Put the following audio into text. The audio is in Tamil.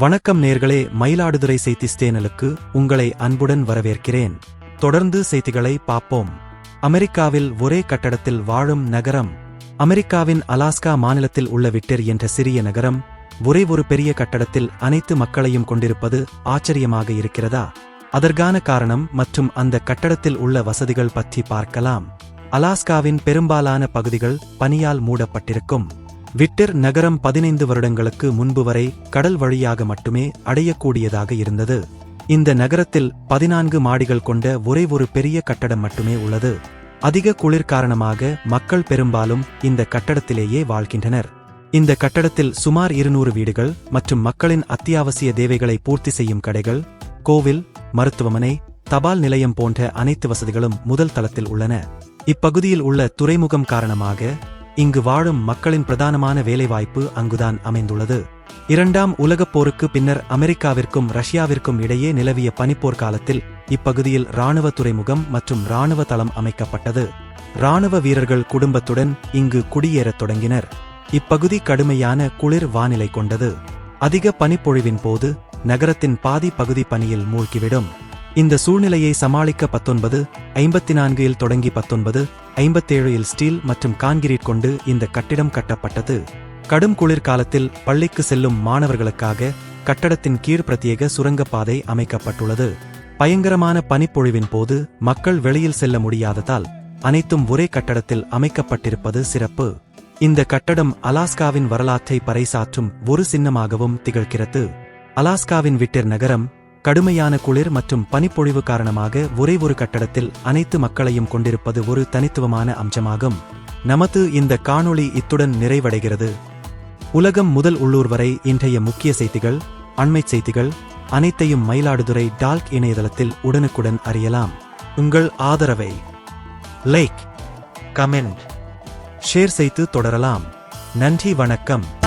வணக்கம் நேர்களே மயிலாடுதுறை செய்தி ஸ்டேனலுக்கு உங்களை அன்புடன் வரவேற்கிறேன். தொடர்ந்து செய்திகளை பார்ப்போம். அமெரிக்காவில் ஒரே கட்டடத்தில் வாழும் நகரம் அமெரிக்காவின் அலாஸ்கா மாநிலத்தில் உள்ள விட்டர் என்ற சிறிய நகரம் ஒரே ஒரு பெரிய கட்டடத்தில் அனைத்து மக்களையும் கொண்டிருப்பது ஆச்சரியமாக இருக்கிறதா? அதற்கான காரணம் மற்றும் அந்த கட்டடத்தில் உள்ள வசதிகள் பற்றி பார்க்கலாம். அலாஸ்காவின் பெரும்பாலான பகுதிகள் பனியால் மூடப்பட்டிருக்கும். விட்டர் நகரம் பதினைந்து வருடங்களுக்கு முன்பு வரை கடல் வழியாக மட்டுமே அடையக்கூடியதாக இருந்தது. இந்த நகரத்தில் பதினான்கு மாடிகள் கொண்ட ஒரே ஒரு பெரிய கட்டடம் மட்டுமே உள்ளது. அதிக குளிர் காரணமாக மக்கள் பெரும்பாலும் இந்த கட்டடத்திலேயே வாழ்கின்றனர். இந்த கட்டடத்தில் சுமார் இருநூறு வீடுகள் மற்றும் மக்களின் அத்தியாவசிய தேவைகளை பூர்த்தி செய்யும் கடைகள் கோவில் மருத்துவமனை தபால் நிலையம் போன்ற அனைத்து வசதிகளும் முதல் தளத்தில் உள்ளன. இப்பகுதியில் உள்ள துறைமுகம் காரணமாக இங்கு வாழும் மக்களின் பிரதானமான வேலைவாய்ப்பு அங்குதான் அமைந்துள்ளது. இரண்டாம் உலகப் போருக்கு பின்னர் அமெரிக்காவிற்கும் ரஷ்யாவிற்கும் இடையே நிலவிய பனிப்போர் காலத்தில் இப்பகுதியில் இராணுவ துறைமுகம் மற்றும் இராணுவ தளம் அமைக்கப்பட்டது. இராணுவ வீரர்கள் குடும்பத்துடன் இங்கு குடியேறத் தொடங்கினர். இப்பகுதி கடுமையான குளிர் வானிலை கொண்டது. அதிக பனிப்பொழிவின் போது நகரத்தின் பாதி பகுதி பனியில் மூழ்கிவிடும். இந்த சூழ்நிலையை சமாளிக்க பத்தொன்பது ஐம்பத்தி நான்கில் தொடங்கி பத்தொன்பது ஐம்பத்தேழில் ஸ்டீல் மற்றும் கான்கிரீட் கொண்டு இந்த கட்டிடம் கட்டப்பட்டது. கடும் குளிர்காலத்தில் பள்ளிக்கு செல்லும் மாணவர்களுக்காக கட்டடத்தின் கீழ் பிரத்யேக சுரங்கப்பாதை அமைக்கப்பட்டுள்ளது. பயங்கரமான பனிப்பொழிவின் போது மக்கள் வெளியில் செல்ல முடியாததால் அனைத்தும் ஒரே கட்டடத்தில் அமைக்கப்பட்டிருப்பது சிறப்பு. இந்த கட்டடம் அலாஸ்காவின் வரலாற்றை பறைசாற்றும் ஒரு சின்னமாகவும் திகழ்கிறது. அலாஸ்காவின் விட்டர் நகரம் கடுமையான குளிர் மற்றும் பனிப்பொழிவு காரணமாக ஒரே ஒரு கட்டடத்தில் அனைத்து மக்களையும் கொண்டிருப்பது ஒரு தனித்துவமான அம்சமாகும். நமது இந்த காணொளி இத்துடன் நிறைவடைகிறது. உலகம் முதல் உள்ளூர் வரை இன்றைய முக்கிய செய்திகள் அண்மை செய்திகள் அனைத்தையும் மயிலாடுதுறை டால்க் இணையதளத்தில் உடனுக்குடன் அறியலாம். உங்கள் ஆதரவை லைக் கமெண்ட் ஷேர் செய்து தொடரலாம். நன்றி வணக்கம்.